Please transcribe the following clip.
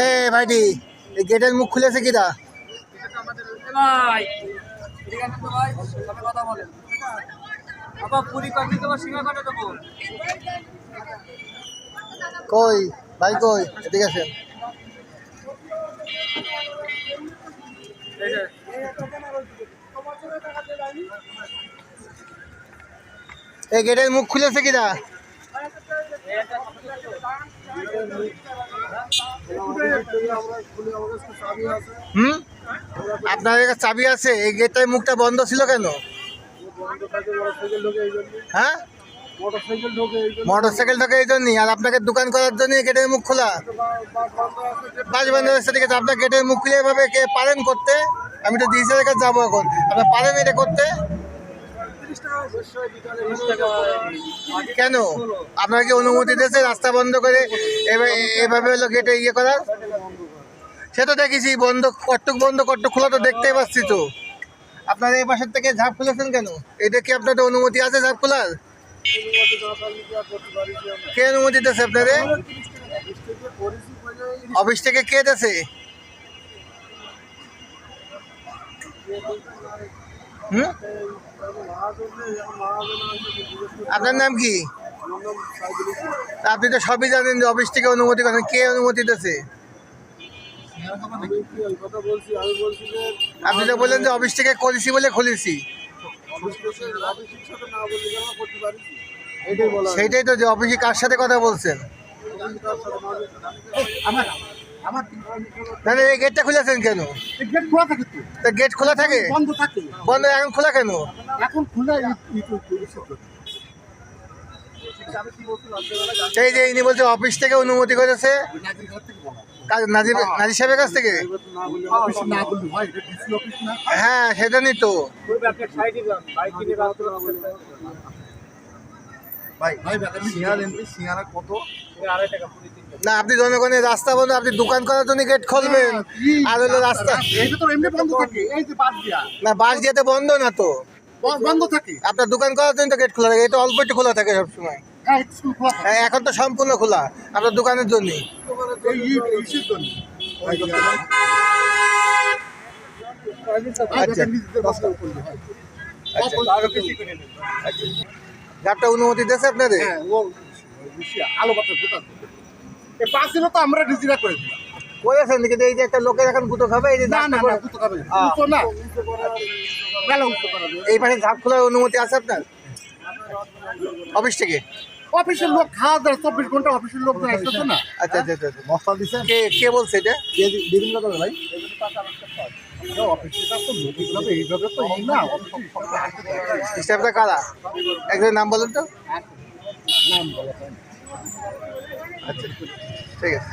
এ ভাইটি এই গেটের মুখ খুলেছে কিরা? ঠিক দেবো কই? ভাই কই? এদিকে আছেন এই গেটের মুখ খুলেছে কিরা হুম? আপনার কাছে চাবি আছে? এই গেটের মুখটা বন্ধ ছিল কেন? হ্যাঁ? মোটর সাইকেল ঢোকে এই জন্যই। আর আপনাকে দোকান করার জন্য গেটের মুখ খোলা। বাস বন্ধ হচ্ছে ঠিক আপনার গেটের মুখ খুলে এভাবে কে পারেন করতে? আমি তো ডিসির কাছে যাব এখন। আপনার পারেন এটা করতে? কেন? আপনার কি অনুমতি দিয়েছে রাস্তা বন্ধ করে এভাবে হলো গেটে ইয়ে করার? সে তো দেখেছি বন্ধ, কট্টুক বন্ধ, কট্টুক খোলা তো দেখতেই পাচ্ছি তো। আপনারা এই পাশের থেকে ঝাঁপ খুলেছেন কেন? এটা কি আপনাদের অনুমতি আছে ঝাঁপ খোলার? কে অনুমতি দিয়েছে আপনাদের অফিস থেকে কে হুম? আপনার নাম কি? আপনি তো সবই জানেন যে অফিস থেকে অনুমতি করেন। কে অনুমতি দিয়েছে আপনি তো বললেন যে অফিস থেকে করেছি বলে খুলেছি। সেইটাই তো যে অফিসে কার সাথে কথা বলছেন? তাহলে এই গেটটা খুলেছেন কেন? গেট খোলা থাকে গেট খোলা থাকে? বন্ধ থাকে। বন্ধ এখন খোলা কেন? এখন খুলে এই যে ইনি বলছে অফিস থেকে অনুমতি করেছে। কার- নাজির নাজির সাহেবের কাছ থেকে? ডিসি অফিস না হ্যাঁ তো না আপনি জনগণের রাস্তা বন্ধ আপনি দোকান করার জন্য গেট খুলবেন। আর হলো রাস্তা না বাস যেতে বন্ধ না তো। বন্ধ থাকে। আপনার দোকান করার জন্য তো গেট খোলা থাকে এটা অল্প একটু খোলা থাকে সবসময়। হ্যাঁ হ্যাঁ, এখন তো সম্পূর্ণ খোলা আপনার দোকানের জন্য আচ্ছা। টাকা করলে হয়। যারটা অনুমতি দিয়েছে আপনাদের? ও বেশি আলো বাতাস পাঁচ দিনে তো আমরা ডিজিরা করে দিলাম। করেছেন কিন্তু এই যে একটা লোকের এখন গুটো খাবে এই যে না না ঝাঁপ না করে- খাবে। না। মেলা উঁচু করাবে এই পাশে ঝাঁপ খোলার অনুমতি আছে আপনার? অফিস থেকে? অফিসের লোক খাওয়া দাওয়া চব্বিশ ঘণ্টা অফিসের লোক আসতেছে না? আচ্ছা আচ্ছা আচ্ছা আচ্ছা। মশলা দিচ্ছেন? কে কে বলছে এটা? বিভিন্ন করে ভাই? স্টাফটা কারা? একজন নাম বলেন তো। নাম বলা হয় না। আচ্ছা ঠিক আছে।